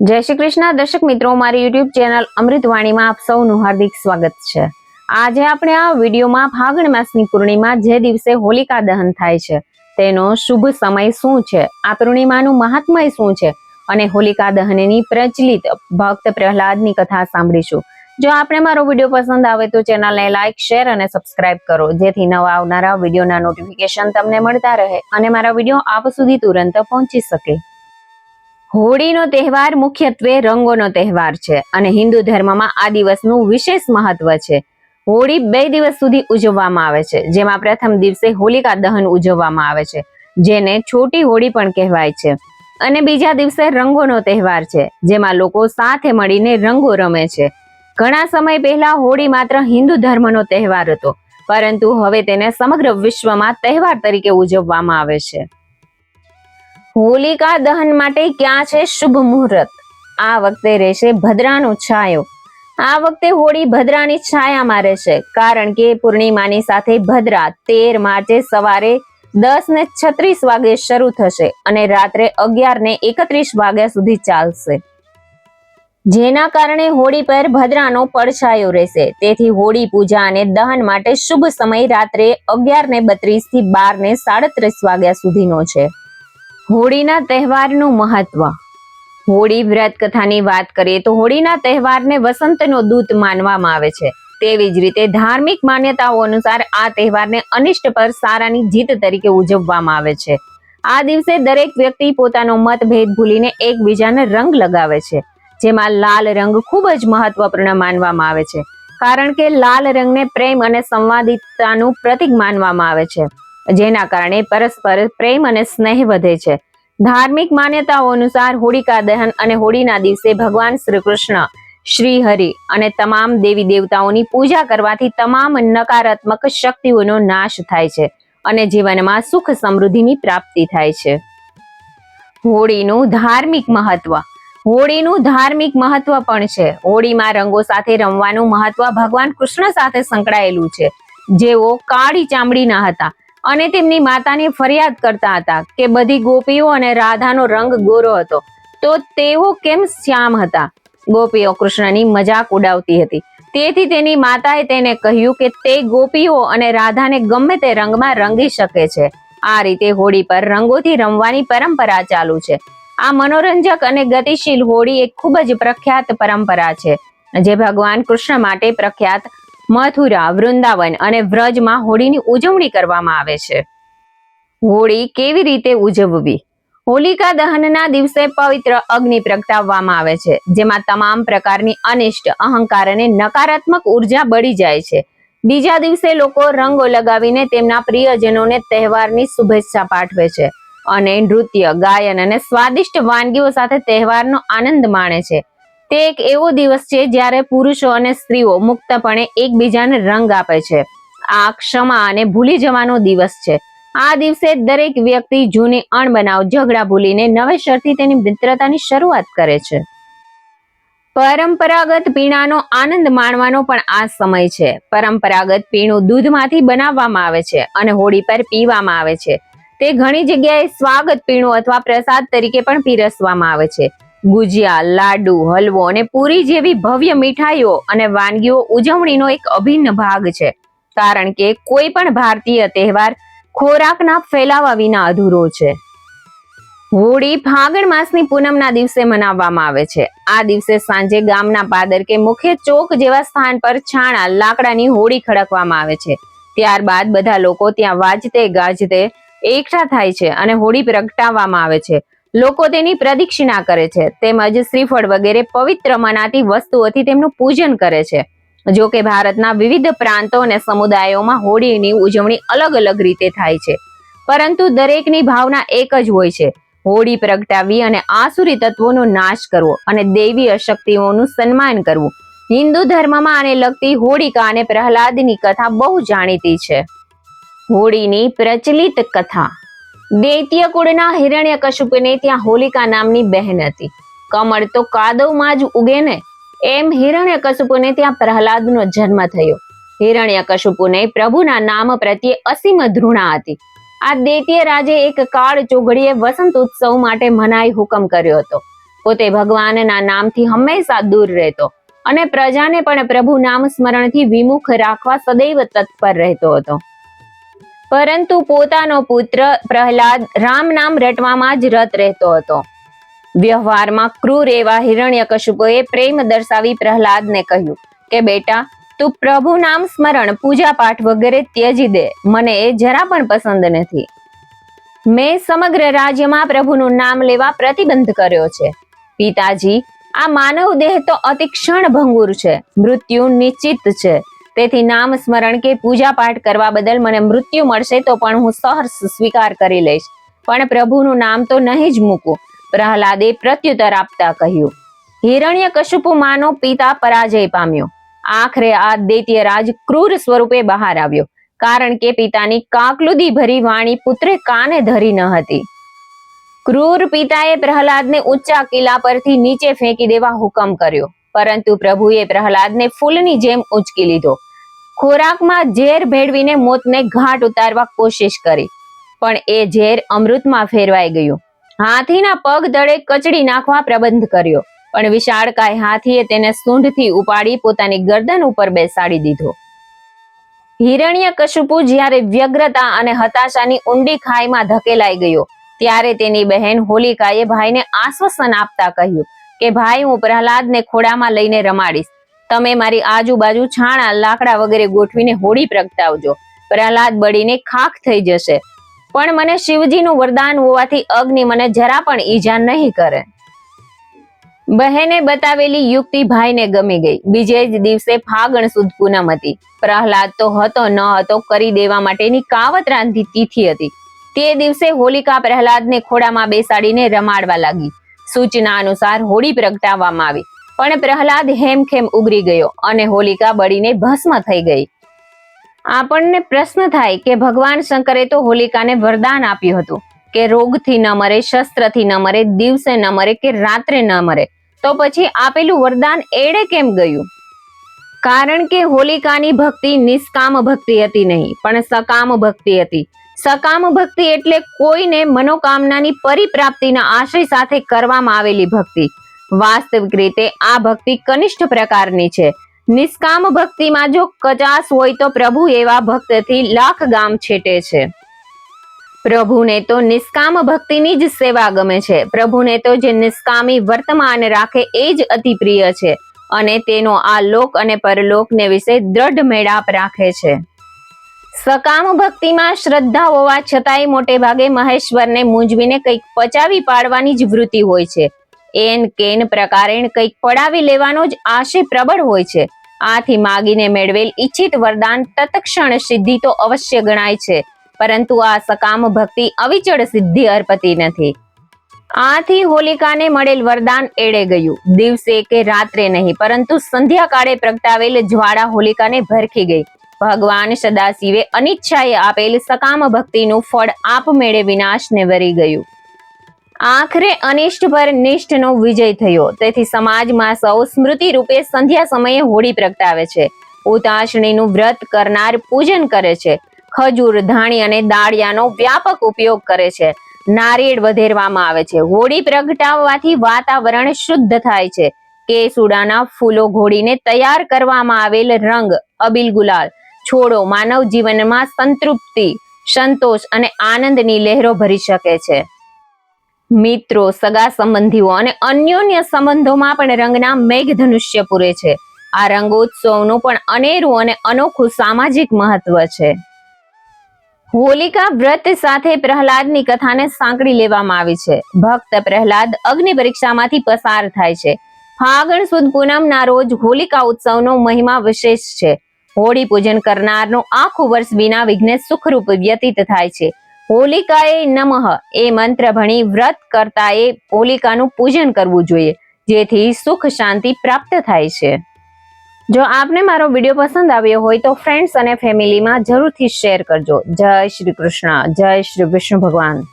જય શ્રી કૃષ્ણ. દર્શક મિત્રો, મારી યુટ્યુબ ચેનલ અમૃતવાણીમાં આપ સૌનું હાર્દિક સ્વાગત છે. આજે આપણે આ વિડીયોમાં ફાગણ માસની પૂર્ણિમા જે દિવસે હોલિકા દહન થાય છે, તેનો શુભ સમય શું છે? આ પૂર્ણિમાનું મહાત્મય શું છે? અને હોલિકા દહનની પ્રચલિત ભક્ત પ્રહલાદની કથા સાંભળીશું. જો આપણે મારો વીડિયો પસંદ આવે તો ચેનલને લાઇક શેર અને સબસ્ક્રાઇબ કરો. જેથી નવા આવનારા વિડીયોના નોટિફિકેશન તમને મળતા રહે અને મારા વીડિયો આપ સુધી તુરંત પહોંચી શકે. હોળીનો તહેવાર મુખ્યત્વે રંગોનો તહેવાર છે અને હિન્દુ ધર્મમાં આ દિવસનું વિશેષ મહત્વ છે. હોળી બે દિવસ સુધી ઉજવવામાં આવે છે, જેમાં પ્રથમ દિવસે હોલિકા દહન ઉજવવામાં આવે છે, જેને છોટી હોળી પણ કહેવાય છે. અને બીજા દિવસે રંગોનો તહેવાર છે, જેમાં લોકો સાથે મળીને રંગો રમે છે. ઘણા સમય પહેલા હોળી માત્ર હિન્દુ ધર્મનો તહેવાર હતો, પરંતુ હવે તેને સમગ્ર વિશ્વમાં તહેવાર તરીકે ઉજવવામાં આવે છે. હોલિકા દહન માટે ક્યાં છે? શુભ મુહૂર્ત. આ વખતે રહેશે ભદ્રાનો છાયો. આ વખતે હોળી ભદ્રાની છાયામાં રહેશે, કારણ કે પૂર્ણિમાની સાથે ભદ્રા તેર માર્ચે સવારે દસ ને છત્રીસ વાગે શરૂ થશે અને રાત્રે અગિયાર ને એકત્રીસ વાગ્યા સુધી ચાલશે. જેના કારણે હોળી પર ભદ્રાનો પડછાયો રહેશે. તેથી હોળી પૂજા અને દહન માટે શુભ સમય રાત્રે અગિયાર ને બત્રીસથી બાર ને સાડત્રીસ વાગ્યા સુધીનો છે. હોળીના તહેવારનું મહત્વ. હોળી વ્રત કથાની વાત કરીએ તો હોળીના તહેવારને વસંતનો દૂત માનવામાં આવે છે. તેવી જ રીતે ધાર્મિક માન્યતાઓ અનુસાર આ તહેવારને અનિષ્ટ પર સારાની જીત તરીકે ઉજવવામાં આવે છે. આ દિવસે દરેક વ્યક્તિ પોતાનો મતભેદ ભૂલીને એકબીજાને રંગ લગાવે છે, જેમાં લાલ રંગ ખૂબ જ મહત્વપૂર્ણ માનવામાં આવે છે. કારણ કે લાલ રંગને પ્રેમ અને સંવાદિતાનું પ્રતીક માનવામાં આવે છે. જેના કારણે પરસ્પર પ્રેમ અને સ્નેહ વધે છે. ધાર્મિક માન્યતાઓ અનુસાર હોળિકા દહન અને હોળીના દિવસે ભગવાન શ્રી કૃષ્ણ શ્રી હરિ અને તમામ દેવી દેવતાઓની પૂજા કરવાથી તમામ નકારાત્મક શક્તિઓનો નાશ થાય છે અને જીવનમાં સુખ સમૃદ્ધિની પ્રાપ્તિ થાય છે. હોળીનું ધાર્મિક મહત્વ. હોળીનું ધાર્મિક મહત્વ પણ છે. હોળીમાં રંગો સાથે રમવાનું મહત્વ ભગવાન કૃષ્ણ સાથે સંકળાયેલું છે. જેઓ કાળી ચામડીના હતા. અને તેમની માતાની ફરિયાદ કરતા હતા કે બધી ગોપીઓ અને રાધાનો રંગ ગોરો હતો. તો તેઓ કેમ શ્યામ હતા? ગોપીઓ કૃષ્ણની મજાક ઉડાવતી હતી. તેથી તેની માતાએ તેને કહ્યું કે તે ગોપીઓ અને રાધાને ગમે તે રંગમાં રંગી શકે છે. આ રીતે હોળી પર રંગોથી રમવાની પરંપરા ચાલુ છે. આ મનોરંજક અને ગતિશીલ હોળી એક ખૂબ જ પ્રખ્યાત પરંપરા છે. જે ભગવાન કૃષ્ણ માટે પ્રખ્યાત મથુરા, વૃંદાવન અને વ્રજમાં હોળીની ઉજવણી કરવામાં આવે છે. હોળી કેવી રીતે ઉજવવી? હોલિકા દહનના દિવસે પવિત્ર અગ્નિ પ્રગટાવવામાં આવે છે, જેમાં તમામ પ્રકારની અનિષ્ટ અહંકાર અને નકારાત્મક ઊર્જા બળી જાય છે. બીજા દિવસે લોકો રંગો લગાવીને તેમના પ્રિયજનોને તહેવારની શુભેચ્છા પાઠવે છે અને નૃત્ય, ગાયન અને સ્વાદિષ્ટ વાનગીઓ સાથે તહેવારનો આનંદ માણે છે. તે એક એવો દિવસ છે જ્યારે પુરુષો અને સ્ત્રીઓ મુક્તપણે એકબીજાને રંગ આપે છે. આ ક્ષમા અને ભૂલી જવાનો દિવસ છે. આ દિવસે દરેક વ્યક્તિ જૂની અણબનાવ ઝઘડા ભૂલીને નવેસરથી તેની મિત્રતાની શરૂઆત કરે છે. પરંપરાગત પીણાનો આનંદ માણવાનો પણ આ સમય છે. પરંપરાગત પીણું દૂધમાંથી બનાવવામાં આવે છે અને હોળી પર પીવામાં આવે છે. તે ઘણી જગ્યાએ સ્વાગત પીણું અથવા પ્રસાદ તરીકે પણ પીરસવામાં આવે છે. ગુજિયા, લાડુ, હલવો અને પૂરી જેવી ભવ્ય મીઠાઈઓ અને વાનગીઓ ઉજવણીનો એક અભિન્ન ભાગ છે. કારણ કે કોઈ પણ ભારતીય તહેવાર ખોરાકના ફેલાવા વિના અધૂરો છે. હોળી ફાગણ માસની પૂનમના દિવસે મનાવવામાં આવે છે. આ દિવસે સાંજે ગામના પાદર કે મુખ્ય ચોક જેવા સ્થાન પર છાણા, લાકડાની હોળી ખડકવામાં આવે છે. ત્યારબાદ બધા લોકો ત્યાં વાજતે, ગાજતે એકઠા થાય છે અને હોળી પ્રગટાવવામાં આવે છે. લોકો તેની પ્રદક્ષિણા કરે છે. તેમજ શ્રીફળ વગેરે પવિત્ર મનાતી વસ્તુઓથી તેમનું પૂજન કરે છે. જો કે ભારતના વિવિધ પ્રાંતો અને સમુદાયોમાં હોળીની ઉજવણી અલગ અલગ રીતે થાય છે. પરંતુ દરેકની ભાવના એક જ હોય છે. હોળી પ્રગટાવી અને આસુરી તત્વોનો નાશ કરવો અને દૈવીય શક્તિઓનું સન્માન કરવું. હિન્દુ ધર્મમાં આને લગતી હોળિકા અને પ્રહલાદની કથા બહુ જાણીતી છે. હોળીની પ્રચલિત કથા દૈત્ય કુળના હિરણ્યકશુપને ત્યાં હોલિકા નામની બહેન હતી. કમળ તો કાદવમાં જ ઉગે ને, એમ હિરણ્યકશુપુને ત્યાં પ્રહલાદનો જન્મ થયો. હિરણ્યકશુપુને પ્રભુના નામ પ્રત્યે અસીમ ધૃણા હતી. આ દૈત્ય રાજે એક કાળ ચોઘડીએ વસંત ઉત્સવ માટે મનાઈ હુકમ કર્યો હતો. પોતે ભગવાનના નામથી હંમેશા દૂર રહેતો અને પ્રજાને પણ પ્રભુ નામ સ્મરણથી વિમુખ રાખવા સદૈવ તત્પર રહેતો હતો. પરંતુ પોતાનો પુત્ર પ્રહલાદ રામ નામ રટવામાં જ રત રહેતો હતો. વ્યવહારમાં ક્રૂર એવા હિરણ્યકશુપોએ પ્રેમ દર્શાવી પ્રહલાદને કહ્યું કે, બેટા, તું પ્રભુ નામ સ્મરણ પૂજા પાઠ વગેરે ત્યજી દે. મને એ જરા પણ પસંદ નથી. મેં સમગ્ર રાજ્યમાં પ્રભુનું નામ લેવા પ્રતિબંધ કર્યો છે. પિતાજી, આ માનવ દેહ તો અતિ ક્ષણ ભંગુર છે. મૃત્યુ નિશ્ચિત છે. તેથી નામ સ્મરણ કે પૂજા પાઠ કરવા બદલ મને મૃત્યુ મળશે તો પણ હું સહર્ષ સ્વીકાર કરી લઈશ. પણ પ્રભુનું નામ તો નહીં જ મૂકું. પ્રહલાદે પ્રત્યુત્તર આપતા કહ્યું, હિરણ્ય કશુપુ માનો પિતા પરાજય પામ્યો. આખરે આ દૈત્યરાજ ક્રૂર સ્વરૂપે બહાર આવ્યો, કારણ કે પિતાની કાકલુદી ભરી વાણી પુત્રે કાને ધરી ન હતી. ક્રૂર પિતાએ પ્રહલાદને ઊંચા કિલ્લા પરથી નીચે ફેંકી દેવા હુકમ કર્યો, પરંતુ પ્રભુએ પ્રહલાદને ફૂલની જેમ ઉંચકી લીધો. ખોરાકમાં ઝેર ભેળવીને મોતને ઘાટ ઉતારવા કોશિશ કરી. પણ એ ઝેર અમૃતમાં ફેરવાઈ ગયું. હાથીના પગ દળે કચડી નાખવા પ્રબંધ કર્યો. પણ વિશાળકાય હાથીએ તેને સૂંઢથી ઉપાડી પોતાની ગરદન ઉપર બેસાડી દીધો. હિરણ્ય કશુપુ જ્યારે વ્યગ્રતા અને હતાશાની ઊંડી ખાઈમાં ધકેલાઈ ગયો, ત્યારે તેની બહેન હોલિકાએ ભાઈને આશ્વાસન આપતા કહ્યું કે, ભાઈ, હું પ્રહલાદને ખોડામાં લઈને રમાડીશ. તમે મારી આજુબાજુ છાણા, લાકડા વગેરે ગોઠવીને હોળી પ્રગટાવજો. પ્રહલાદ બળીને ખાખ થઈ જશે. પણ મને શિવજીનું વરદાન હોવાથી અગ્નિ મને જરા પણ ઈજા નહીં કરે. બહેને બતાવેલી યુક્તિ ભાઈને ગમી ગઈ. બીજે જ દિવસે ફાગણ સુદ પૂનમ હતી પ્રહલાદ તો હતો, ન હતો, કરી દેવા માટેની કાવત રાંધી તિથિ હતી. તે દિવસે હોલિકા પ્રહલાદને ખોડામાં બેસાડીને રમાડવા લાગી. સૂચના અનુસાર હોળી પ્રગટાવવામાં આવી. પણ પ્રહલાદ હેમખેમ ઉગરી ગયો અને હોલિકા બળીને ભસ્મ થઈ ગઈ. આપણને પ્રશ્ન થાય કે ભગવાન શંકરે તો હોલિકાને વરદાન આપ્યું હતું કે રોગથી ન મરે, શસ્ત્રથી ન મરે, દિવસે ન મરે કે રાત્રે ન મરે. તો પછી આપેલું વરદાન એડે કેમ ગયું? કારણ કે હોલિકાની ભક્તિ નિષ્કામ ભક્તિ હતી નહીં, પણ સકામ ભક્તિ હતી. સકામ ભક્તિ એટલે કોઈને મનોકામનાની પરિપ્રાપ્તિના આશય સાથે કરવામાં આવેલી ભક્તિ. વાસ્તવિક રીતે આ ભક્તિ કનિષ્ઠ પ્રકારની છે. નિષ્કામ ભક્તિમાં જો કચાસ હોય તો પ્રભુ એવા ભક્તથી લાખ ગામ છેટે છે. પ્રભુને તો નિષ્કામ ભક્તિની જ સેવા ગમે છે. પ્રભુને તો જે નિષ્કામી વર્તમાન રાખે એ જ અતિ પ્રિય છે અને તેનો આ લોક અને પરલોકને વિશે દ્રઢ મેળાપ રાખે છે. સકામ ભક્તિમાં શ્રદ્ધા હોવા છતાંય મોટે ભાગે મહેશ્વરને મૂંઝવીને કંઈક પચાવી પાડવાની જ વૃત્તિ હોય છે. એન કેન પ્રકારેણ કંઈક પડાવી લેવાનો જ આશય પ્રબળ હોય છે. આથી માગીને મેળવેલ ઈચ્છિત વરદાન તત્ક્ષણ સિદ્ધિ તો અવશ્ય ગણાય છે, પરંતુ આ સકામ ભક્તિ અવિચળ સિદ્ધિ અર્પતી નથી. આથી હોલિકાને મળેલ વરદાન એળે ગયું. દિવસે કે રાત્રે નહીં, પરંતુ સંધ્યાકાળે પ્રગટાવેલ જ્વાળા હોલિકાને ભરખી ગઈ. ભગવાન સદાશિવે અનિચ્છાએ આપેલ સકામ ભક્તિનું ફળ આપમેળે વિનાશને વરી ગયું. આખરે અનિષ્ટ પર નિષ્ઠનો વિજય થયો. તેથી સમાજમાં સૌ સ્મૃતિ રૂપે સંધ્યા સમયે હોળી પ્રગટાવે છે. ઉતાશણીનું વ્રત કરનાર પૂજન કરે છે. ખજૂર, ધાણી અને દાળિયાનો વ્યાપક ઉપયોગ કરે છે. નારિયેળ વધેરવામાં આવે છે. હોળી પ્રગટાવવાથી વાતાવરણ શુદ્ધ થાય છે. કેસુડાના ફૂલો ઘોડીને તૈયાર કરવામાં આવેલ રંગ અબિલ ગુલાલ. છોડો માનવ જીવનમાં સંતૃપ્તિ, સંતોષ અને આનંદની લહેરો ભરી શકે છે. મિત્રો, સગા સંબંધીઓ અને અન્યોન્ય સંબંધોમાં પણ રંગના મેઘધનુષ્ય પૂરે છે. આ રંગોત્સવનું પણ અનેરું અને અનોખું સામાજિક મહત્વ છે. હોલિકા વ્રત સાથે પ્રહલાદની કથાને સાંકળી લેવામાં આવી છે. ભક્ત પ્રહલાદ અગ્નિ પરીક્ષામાંથી પસાર થાય છે. ફાગણ સુદ પૂનમના રોજ હોલિકા ઉત્સવનો મહિમા વિશેષ છે. હોળી પૂજન કરનારનું આખું વર્ષ વિના વિઘ્ને સુખરૂપ વ્યતીત થાય છે. હોલિકાએ નમઃ. એ મંત્ર ભણી વ્રત કરતા એ હોલિકાનું પૂજન કરવું જોઈએ, જેથી સુખ શાંતિ પ્રાપ્ત થાય છે. જો આપને મારો વીડિયો પસંદ આવ્યો હોય તો ફ્રેન્ડ્સ અને ફેમિલીમાં જરૂરથી શેર કરજો. જય શ્રી કૃષ્ણ, જય શ્રી વિષ્ણુ ભગવાન.